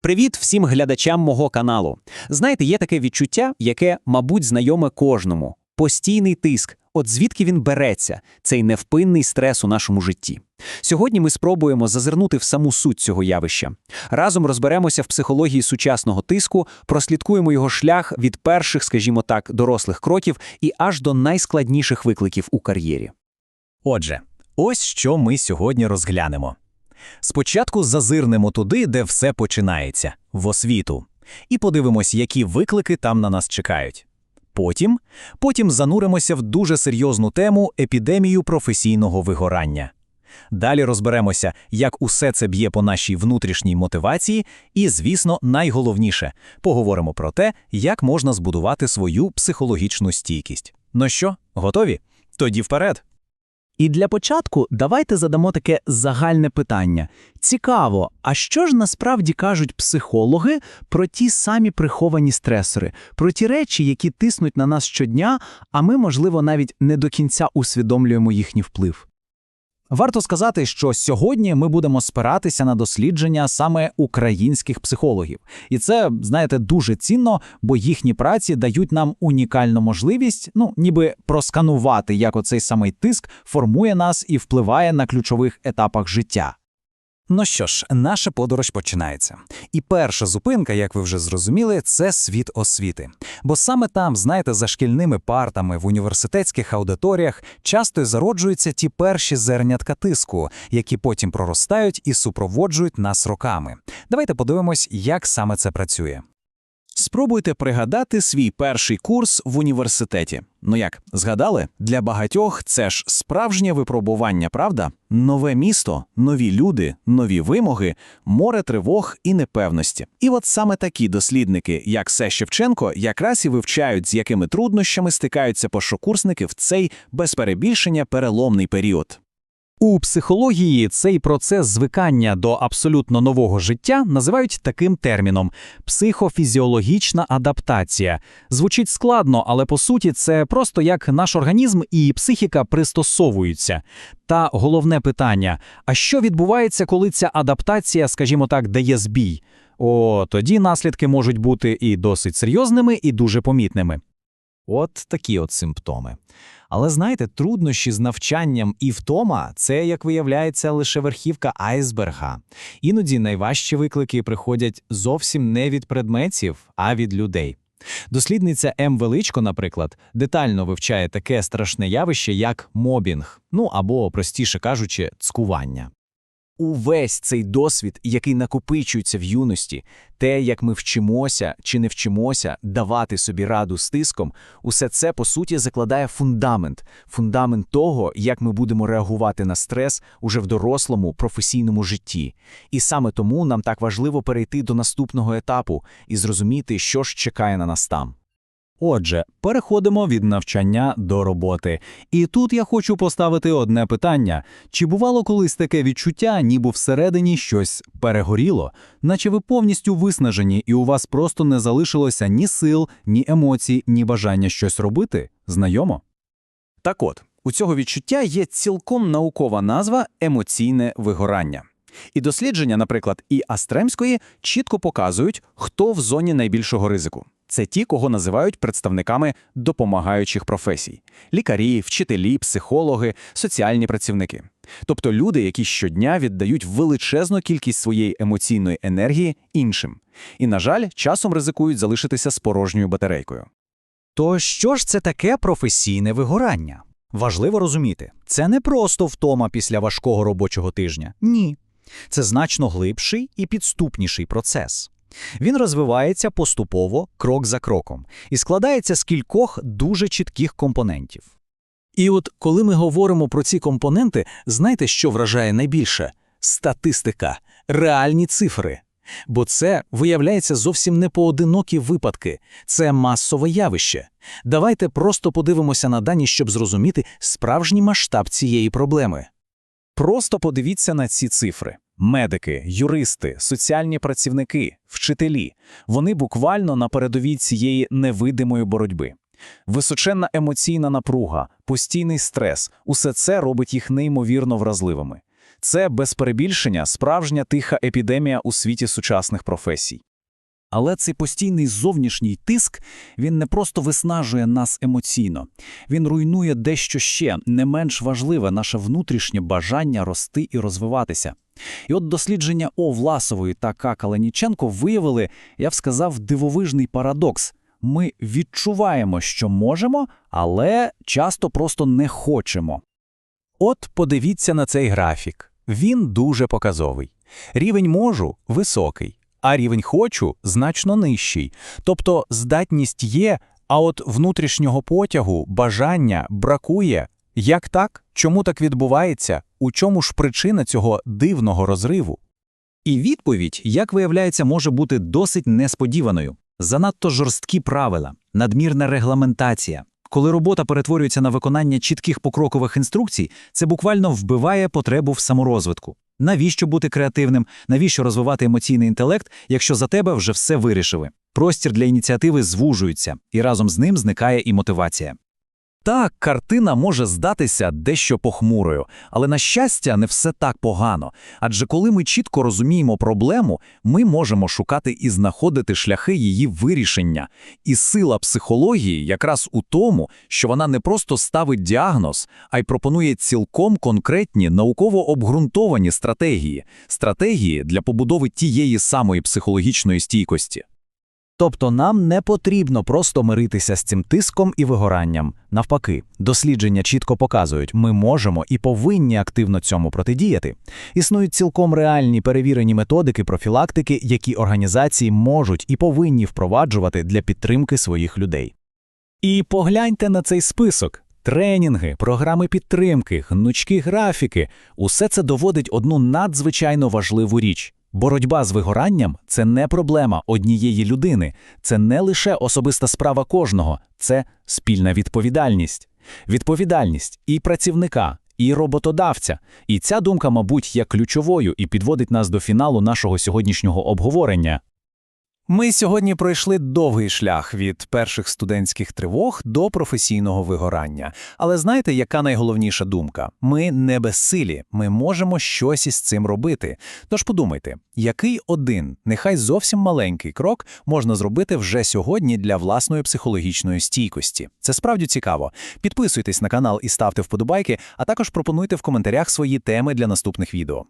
Привіт всім глядачам мого каналу. Знаєте, є таке відчуття, яке, мабуть, знайоме кожному: постійний тиск. От звідки він береться, цей невпинний стрес у нашому житті. Сьогодні ми спробуємо зазирнути в саму суть цього явища. Разом розберемося в психології сучасного тиску, прослідкуємо його шлях від перших, скажімо так, дорослих кроків і аж до найскладніших викликів у кар'єрі. Отже, ось що ми сьогодні розглянемо. Спочатку зазирнемо туди, де все починається в освіту, і подивимось, які виклики там на нас чекають. Потім, потім зануримося в дуже серйозну тему епідемію професійного вигорання. Далі розберемося, як усе це б'є по нашій внутрішній мотивації, і, звісно, найголовніше поговоримо про те, як можна збудувати свою психологічну стійкість. Ну що, готові? Тоді вперед! І для початку давайте задамо таке загальне питання. Цікаво, а що ж насправді кажуть психологи про ті самі приховані стресори, про ті речі, які тиснуть на нас щодня, а ми, можливо, навіть не до кінця усвідомлюємо їхній вплив? Варто сказати, що сьогодні ми будемо спиратися на дослідження саме українських психологів, і це, знаєте, дуже цінно, бо їхні праці дають нам унікальну можливість, ну ніби просканувати, як оцей самий тиск формує нас і впливає на ключових етапах життя. Ну що ж, наша подорож починається. І перша зупинка, як ви вже зрозуміли, це світ освіти. Бо саме там, знаєте, за шкільними партами в університетських аудиторіях часто зароджуються ті перші зернятка тиску, які потім проростають і супроводжують нас роками. Давайте подивимось, як саме це працює. Спробуйте пригадати свій перший курс в університеті. Ну як, згадали? Для багатьох це ж справжнє випробування, правда? Нове місто, нові люди, нові вимоги, море тривог і непевності. І от саме такі дослідники, як Се Шевченко, якраз і вивчають, з якими труднощами стикаються першокурсники в цей без перебільшення переломний період. У психології цей процес звикання до абсолютно нового життя називають таким терміном психофізіологічна адаптація. Звучить складно, але по суті це просто як наш організм і психіка пристосовуються. Та головне питання: а що відбувається, коли ця адаптація, скажімо так, дає збій? О, тоді наслідки можуть бути і досить серйозними, і дуже помітними. От такі от симптоми. Але знаєте, труднощі з навчанням і втома це, як виявляється, лише верхівка айсберга. Іноді найважчі виклики приходять зовсім не від предметів, а від людей. Дослідниця М. Величко, наприклад, детально вивчає таке страшне явище, як мобінг, ну або, простіше кажучи, цкування. Увесь цей досвід, який накопичується в юності, те, як ми вчимося чи не вчимося давати собі раду з тиском, усе це по суті закладає фундамент, фундамент того, як ми будемо реагувати на стрес уже в дорослому професійному житті. І саме тому нам так важливо перейти до наступного етапу і зрозуміти, що ж чекає на нас там. Отже, переходимо від навчання до роботи. І тут я хочу поставити одне питання: чи бувало колись таке відчуття, ніби всередині щось перегоріло, наче ви повністю виснажені, і у вас просто не залишилося ні сил, ні емоцій, ні бажання щось робити? Знайомо? Так от, у цього відчуття є цілком наукова назва емоційне вигорання. І дослідження, наприклад, і Астремської, чітко показують, хто в зоні найбільшого ризику. Це ті, кого називають представниками допомагаючих професій: лікарі, вчителі, психологи, соціальні працівники. Тобто люди, які щодня віддають величезну кількість своєї емоційної енергії іншим. І, на жаль, часом ризикують залишитися з порожньою батарейкою. То що ж це таке професійне вигорання? Важливо розуміти, це не просто втома після важкого робочого тижня. Ні. Це значно глибший і підступніший процес. Він розвивається поступово, крок за кроком, і складається з кількох дуже чітких компонентів. І от коли ми говоримо про ці компоненти, знаєте, що вражає найбільше? Статистика, реальні цифри. Бо це, виявляється, зовсім не поодинокі випадки, це масове явище. Давайте просто подивимося на дані, щоб зрозуміти справжній масштаб цієї проблеми. Просто подивіться на ці цифри. Медики, юристи, соціальні працівники, вчителі вони буквально на передовій цієї невидимої боротьби. Височенна емоційна напруга, постійний стрес усе це робить їх неймовірно вразливими. Це без перебільшення справжня тиха епідемія у світі сучасних професій. Але цей постійний зовнішній тиск, він не просто виснажує нас емоційно. Він руйнує дещо ще не менш важливе наше внутрішнє бажання рости і розвиватися. І от дослідження О. Власової та К. Каланіченко виявили, я б сказав, дивовижний парадокс. Ми відчуваємо, що можемо, але часто просто не хочемо. От подивіться на цей графік. Він дуже показовий. Рівень можу високий, а рівень хочу значно нижчий. Тобто здатність є, а от внутрішнього потягу, бажання бракує. Як так? Чому так відбувається? У чому ж причина цього дивного розриву? І відповідь, як виявляється, може бути досить несподіваною. Занадто жорсткі правила, надмірна регламентація. Коли робота перетворюється на виконання чітких покрокових інструкцій, це буквально вбиває потребу в саморозвитку. Навіщо бути креативним? Навіщо розвивати емоційний інтелект, якщо за тебе вже все вирішили? Простір для ініціативи звужується, і разом з ним зникає і мотивація. Так, картина може здатися дещо похмурою, але, на щастя, не все так погано. Адже коли ми чітко розуміємо проблему, ми можемо шукати і знаходити шляхи її вирішення. І сила психології якраз у тому, що вона не просто ставить діагноз, а й пропонує цілком конкретні науково обґрунтовані стратегії, стратегії для побудови тієї самої психологічної стійкості. Тобто нам не потрібно просто миритися з цим тиском і вигоранням. Навпаки, дослідження чітко показують, ми можемо і повинні активно цьому протидіяти. Існують цілком реальні перевірені методики профілактики, які організації можуть і повинні впроваджувати для підтримки своїх людей. І погляньте на цей список. Тренінги, програми підтримки, гнучкі графіки усе це доводить одну надзвичайно важливу річ. Боротьба з вигоранням це не проблема однієї людини, це не лише особиста справа кожного, це спільна відповідальність. Відповідальність і працівника, і роботодавця. І ця думка, мабуть, є ключовою і підводить нас до фіналу нашого сьогоднішнього обговорення. Ми сьогодні пройшли довгий шлях від перших студентських тривог до професійного вигорання. Але знаєте, яка найголовніша думка? Ми не безсилі, ми можемо щось із цим робити. Тож подумайте, який один, нехай зовсім маленький крок можна зробити вже сьогодні для власної психологічної стійкості. Це справді цікаво. Підписуйтесь на канал і ставте вподобайки, а також пропонуйте в коментарях свої теми для наступних відео.